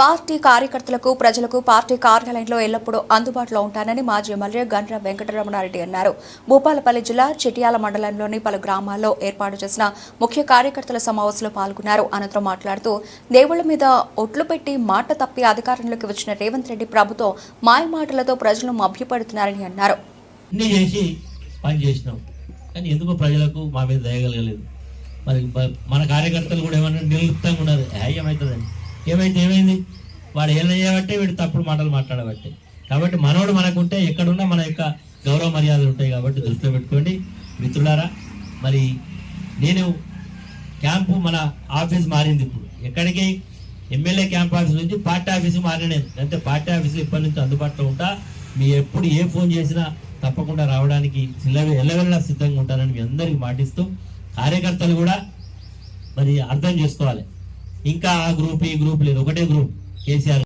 Party కార్యకర్తలకు ప్రజలకు party కార్యాలయంలో ఎల్లప్పుడూ అందుబాటులో ఉంటానని మాజీ ఎమ్మెల్యే గండ్ర వెంకటరమణారెడ్డి అన్నారు. భూపాలపల్లి జిల్లా చిటియాల మండలంలోని పలు గ్రామాల్లో ఏర్పాటు చేసిన ముఖ్య కార్యకర్తల సమావేశంలో పాల్గొన్నారు. అనంతరం మాట్లాడుతూ దేవుళ్ళ మీద ఒట్లు పెట్టి మాట తప్పి అధికారంలోకి వచ్చిన రేవంత్ రెడ్డి ప్రభుత్వం మాయమాటలతో ప్రజలను మభ్యపడుతున్నారని అన్నారు. కానీ ఎందుకో ప్రజలకు మా మీద దయగలగలేదు మరి మన కార్యకర్తలు కూడా ఏమన్నా నిర్లిప్తంగా ఉన్నారు "ఏ, అవుతుందండి ఏమైతే ఏమైంది? వాడు ఏం చేయబట్టే వీడు తప్పుడు మాటలు మాట్లాడబట్టే కాబట్టి మనోడు మనకుంటే ఎక్కడున్నా మన యొక్క గౌరవ మర్యాదలు ఉంటాయి కాబట్టి దృష్టిలో పెట్టుకోండి. మిత్రులారా మరి నేను క్యాంపు మన ఆఫీస్ మారింది ఇప్పుడు. ఎక్కడికి? ఎమ్మెల్యే క్యాంప్ ఆఫీస్ నుంచి పార్టీ ఆఫీస్కి మారిన నేను అంటే పార్టీ ఆఫీస్ ఇప్పటి నుంచి అందుబాటులో ఉంటా. మీ ఎప్పుడు ఏ ఫోన్ చేసినా తప్పకుండా రావడానికి ఎల్లవెల్లా సిద్ధంగా ఉంటానని మీ అందరికీ మాటిస్తూ కార్యకర్తలు కూడా మరి అర్థం చేసుకోవాలి. ఇంకా ఆ గ్రూప్ ఈ గ్రూప్ లేదు. ఒకటే గ్రూప్ కేసీఆర్